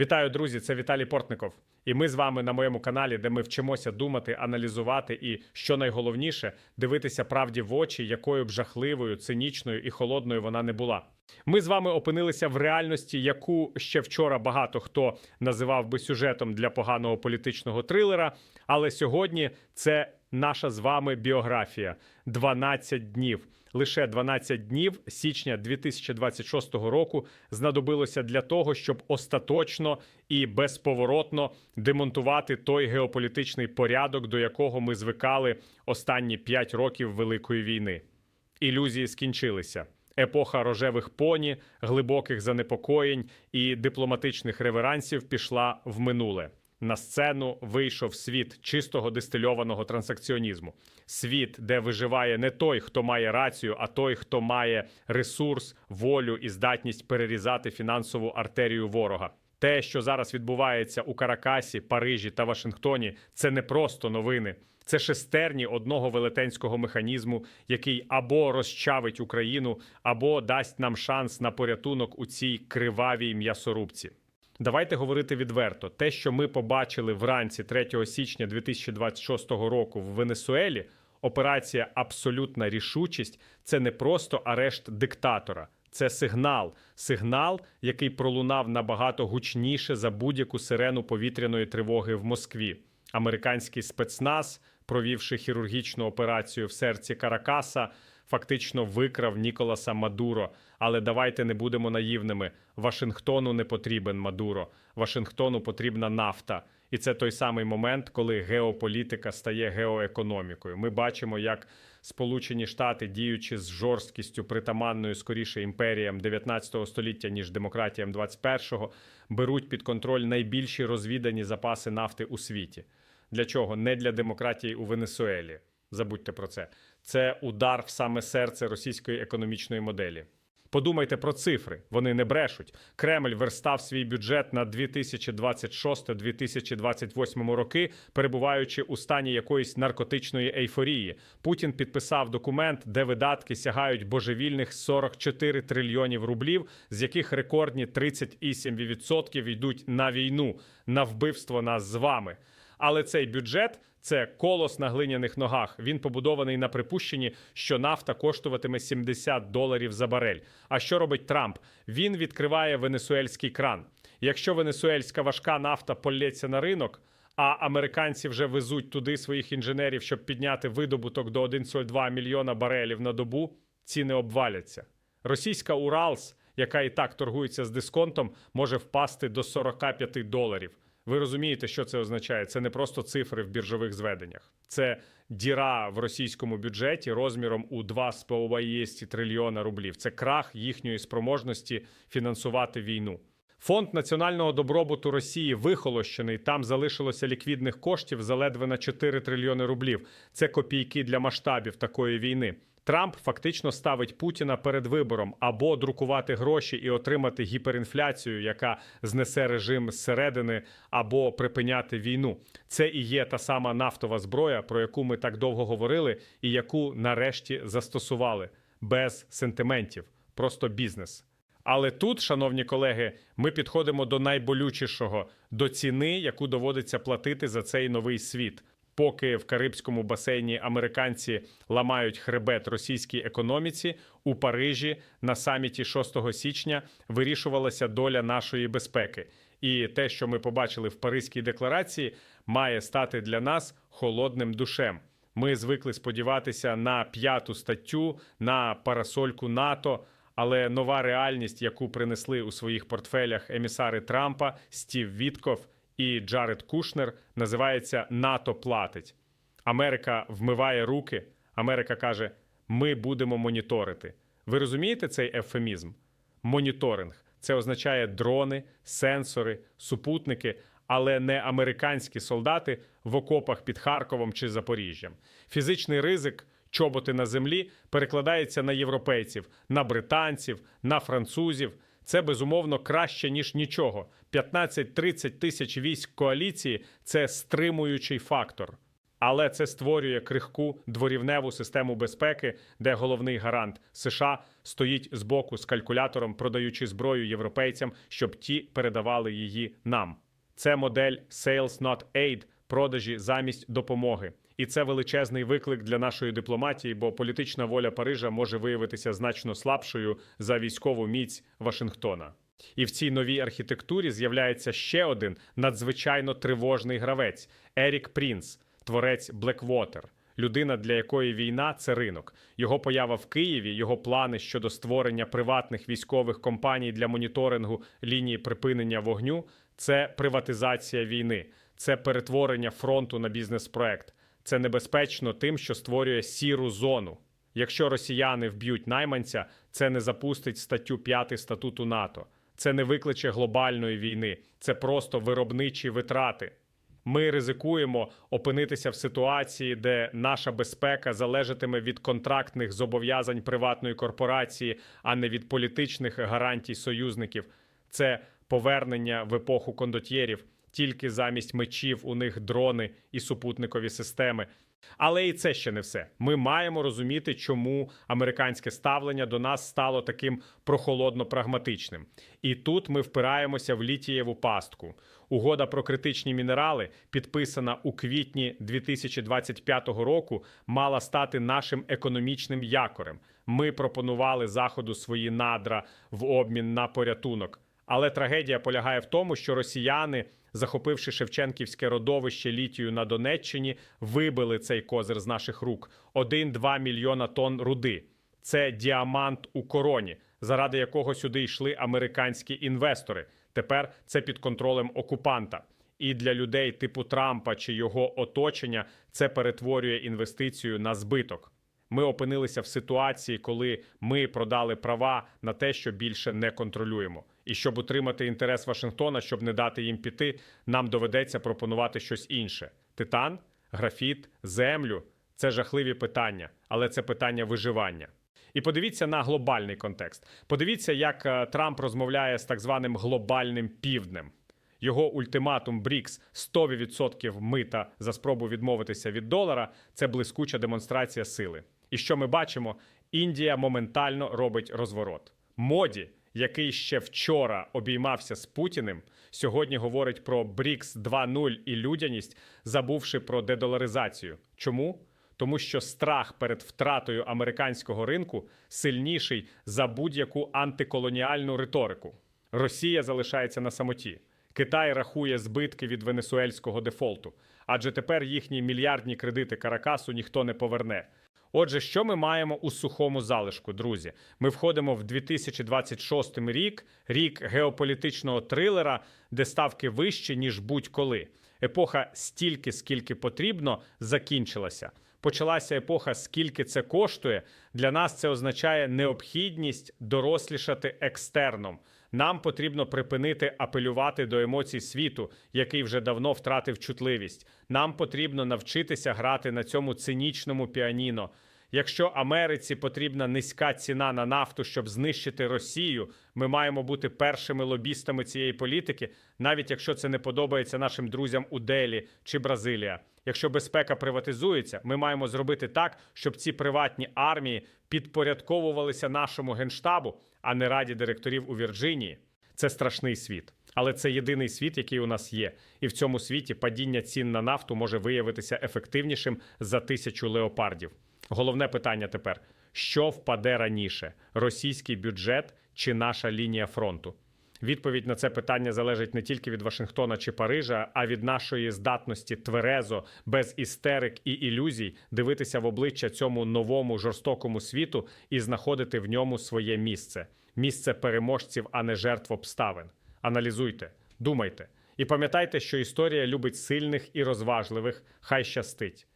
Вітаю, друзі! Це Віталій Портников. І ми з вами на моєму каналі, де ми вчимося думати, аналізувати і, що найголовніше, дивитися правді в очі, якою б жахливою, цинічною і холодною вона не була. Ми з вами опинилися в реальності, яку ще вчора багато хто називав би сюжетом для поганого політичного трилера. Але сьогодні це наша з вами біографія 12 днів. Лише 12 днів січня 2026 року знадобилося для того, щоб остаточно і безповоротно демонтувати той геополітичний порядок, до якого ми звикали останні 5 років Великої війни. Ілюзії скінчилися. Епоха рожевих поні, глибоких занепокоєнь і дипломатичних реверансів пішла в минуле. На сцену вийшов світ чистого дистильованого трансакціонізму. Світ, де виживає не той, хто має рацію, а той, хто має ресурс, волю і здатність перерізати фінансову артерію ворога. Те, що зараз відбувається у Каракасі, Парижі та Вашингтоні, це не просто новини. Це шестерні одного велетенського механізму, який або розчавить Україну, або дасть нам шанс на порятунок у цій кривавій м'ясорубці. Давайте говорити відверто. Те, що ми побачили вранці 3 січня 2026 року в Венесуелі, операція Абсолютна рішучість це не просто арешт диктатора. Це сигнал, сигнал, який пролунав набагато гучніше за будь-яку сирену повітряної тривоги в Москві. Американський спецназ, провівши хірургічну операцію в серці Каракаса, фактично викрав Ніколаса Мадуро. Але давайте не будемо наївними. Вашингтону не потрібен Мадуро. Вашингтону потрібна нафта. І це той самий момент, коли геополітика стає геоекономікою. Ми бачимо, як Сполучені Штати, діючи з жорсткістю притаманною скоріше імперіям 19 століття ніж демократіям 21-го, беруть під контроль найбільші розвідані запаси нафти у світі. Для чого? Не для демократії у Венесуелі. Забудьте про це. Це удар в саме серце російської економічної моделі. Подумайте про цифри, вони не брешуть. Кремль верстав свій бюджет на 2026-2028 роки, перебуваючи у стані якоїсь наркотичної ейфорії. Путін підписав документ, де видатки сягають божевільних 44 трильйонів рублів, з яких рекордні 37% йдуть на війну, на вбивство нас з вами. Але цей бюджет це колос на глиняних ногах. Він побудований на припущенні, що нафта коштуватиме 70 доларів за барель. А що робить Трамп? Він відкриває венесуельський кран. Якщо венесуельська важка нафта полється на ринок. А американці вже везуть туди своїх інженерів, щоб підняти видобуток до 1,2 мільйона барелів на добу. Ціни обваляться. Російська Уралс, яка і так торгується з дисконтом, може впасти до 45 доларів. Ви розумієте, що це означає? Це не просто цифри в біржових зведеннях, це діра в російському бюджеті розміром у 2,5 трильйона рублів. Це крах їхньої спроможності фінансувати війну. Фонд національного добробуту Росії вихолощений. Там залишилося ліквідних коштів заледве на 4 трильйони рублів. Це копійки для масштабів такої війни. Трамп фактично ставить Путіна перед вибором або друкувати гроші і отримати гіперінфляцію, яка знесе режим зсередини, або припиняти війну. Це і є та сама нафтова зброя, про яку ми так довго говорили, і яку нарешті застосували без сентиментів, просто бізнес. Але тут, шановні колеги, ми підходимо до найболючішого до ціни, яку доводиться платити за цей новий світ. Поки в Карибському басейні американці ламають хребет російській економіці, у Парижі на саміті 6 січня вирішувалася доля нашої безпеки. І те, що ми побачили в Паризькій декларації, має стати для нас холодним душем. Ми звикли сподіватися на п'яту статтю, на парасольку НАТО. Але нова реальність, яку принесли у своїх портфелях емісари Трампа, Стів Вітков і Джаред Кушнер, називається НАТО платить. Америка вмиває руки. Америка каже: ми будемо моніторити. Ви розумієте цей ефемізм? Моніторинг це означає дрони, сенсори, супутники, але не американські солдати в окопах під Харковом чи Запоріжжям. Фізичний ризик. Чоботи на землі перекладається на європейців, на британців, на французів. Це безумовно краще ніж нічого. 15-30 тисяч військ коаліції це стримуючий фактор. Але це створює крихку дворівневу систему безпеки, де головний гарант США стоїть збоку з калькулятором, продаючи зброю європейцям, щоб ті передавали її нам. Це модель Sales Not Aid – продажі замість допомоги. І це величезний виклик для нашої дипломатії, бо політична воля Парижа може виявитися значно слабшою за військову міць Вашингтона. І в цій новій архітектурі з'являється ще один надзвичайно тривожний гравець Ерік Прінс, творець Blackwater. Людина, для якої війна це ринок. Його поява в Києві, його плани щодо створення приватних військових компаній для моніторингу лінії припинення вогню це приватизація війни, це перетворення фронту на бізнес-проект. Це небезпечно тим, що створює сіру зону. Якщо росіяни вб'ють найманця, це не запустить статтю 5 статуту НАТО. Це не викличе глобальної війни, це просто виробничі витрати. Ми ризикуємо опинитися в ситуації, де наша безпека залежатиме від контрактних зобов'язань приватної корпорації, а не від політичних гарантій союзників. Це повернення в епоху кондотьєрів. Тільки замість мечів у них дрони і супутникові системи. Але і це ще не все. Ми маємо розуміти, чому американське ставлення до нас стало таким прохолодно прагматичним. І тут ми впираємося в літієву пастку. Угода про критичні мінерали, підписана у квітні 2025 року, мала стати нашим економічним якорем. Ми пропонували заходу свої надра в обмін на порятунок. Але трагедія полягає в тому, що росіяни, захопивши Шевченківське родовище літію на Донеччині, вибили цей козир з наших рук 1-2 мільйона тонн руди. Це діамант у короні, заради якого сюди йшли американські інвестори. Тепер це під контролем окупанта. І для людей типу Трампа чи його оточення це перетворює інвестицію на збиток. Ми опинилися в ситуації, коли ми продали права на те, що більше не контролюємо. І щоб утримати інтерес Вашингтона, щоб не дати їм піти, нам доведеться пропонувати щось інше: титан, графіт, землю це жахливі питання, але це питання виживання. І подивіться на глобальний контекст. Подивіться, як е, Трамп розмовляє з так званим глобальним півднем. Його ультиматум Брікс 100% мита за спробу відмовитися від долара це блискуча демонстрація сили. І що ми бачимо? Індія моментально робить розворот. Моді, який ще вчора обіймався з Путіним, сьогодні говорить про Брікс 2.0 і людяність, забувши про дедоларизацію. Чому? Тому що страх перед втратою американського ринку сильніший за будь-яку антиколоніальну риторику. Росія залишається на самоті. Китай рахує збитки від венесуельського дефолту, адже тепер їхні мільярдні кредити Каракасу ніхто не поверне. Отже, що ми маємо у сухому залишку, друзі? Ми входимо в 2026 рік, рік геополітичного трилера, де ставки вищі ніж будь-коли. Епоха стільки, скільки потрібно, закінчилася. Почалася епоха, скільки це коштує. Для нас це означає необхідність дорослішати екстерном. Нам потрібно припинити апелювати до емоцій світу, який вже давно втратив чутливість. Нам потрібно навчитися грати на цьому цинічному піаніно. Якщо Америці потрібна низька ціна на нафту, щоб знищити Росію, ми маємо бути першими лобістами цієї політики, навіть якщо це не подобається нашим друзям у Делі чи Бразилія. Якщо безпека приватизується, ми маємо зробити так, щоб ці приватні армії підпорядковувалися нашому генштабу, а не раді директорів у Вірджинії. Це страшний світ. Але це єдиний світ, який у нас є, і в цьому світі падіння цін на нафту може виявитися ефективнішим за тисячу леопардів. Головне питання тепер: що впаде раніше: російський бюджет чи наша лінія фронту? Відповідь на це питання залежить не тільки від Вашингтона чи Парижа, а від нашої здатності тверезо, без істерик і ілюзій дивитися в обличчя цьому новому жорстокому світу і знаходити в ньому своє місце місце переможців, а не жертв обставин. Аналізуйте, думайте і пам'ятайте, що історія любить сильних і розважливих. Хай щастить.